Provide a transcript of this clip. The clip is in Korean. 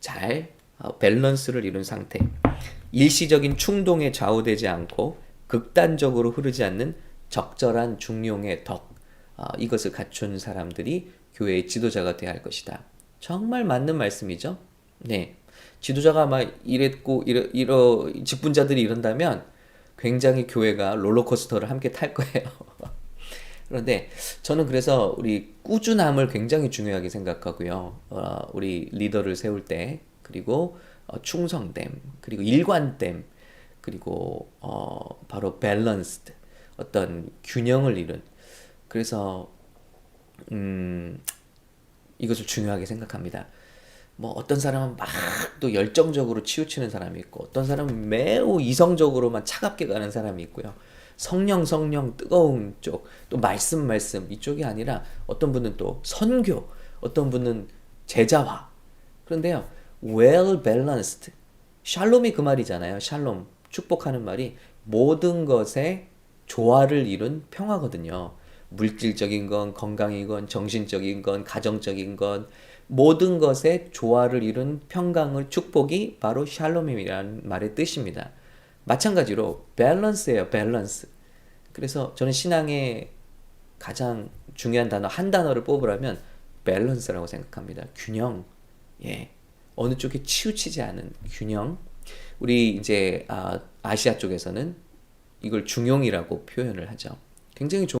잘 어, 밸런스를 이룬 상태. 일시적인 충동에 좌우되지 않고 극단적으로 흐르지 않는 적절한 중용의 덕. 어, 이것을 갖춘 사람들이 교회의 지도자가 되어야 할 것이다. 정말 맞는 말씀이죠. 네. 지도자가 막 이랬고 이러, 이러 직분자들이 이런다면 굉장히 교회가 롤러코스터를 함께 탈 거예요. 그런데 저는 그래서 우리 꾸준함을 굉장히 중요하게 생각하고요. 어, 우리 리더를 세울 때 그리고 어, 충성됨 그리고 일관됨 그리고 어, 바로 밸런스드 어떤 균형을 이룬 그래서 음, 이것을 중요하게 생각합니다. 뭐 어떤 사람은 막 또 열정적으로 치우치는 사람이 있고 어떤 사람은 매우 이성적으로만 차갑게 가는 사람이 있고요. 성령 성령 뜨거운 쪽 또 말씀 말씀 이쪽이 아니라 어떤 분은 또 선교 어떤 분은 제자화. 그런데요 well balanced 샬롬이 그 말이잖아요. 샬롬 축복하는 말이 모든 것에 조화를 이룬 평화거든요. 물질적인 건 건강이건 정신적인 건 가정적인 건 모든 것에 조화를 이룬 평강을 축복이 바로 샬롬이라는 말의 뜻입니다. 마찬가지로 밸런스예요, 밸런스. 그래서 저는 신앙의 가장 중요한 단어 한 단어를 뽑으라면 밸런스라고 생각합니다. 균형. 예. 어느 쪽에 치우치지 않은 균형. 우리 이제 아, 아시아 쪽에서는 이걸 중용이라고 표현을 하죠. 굉장히 좋은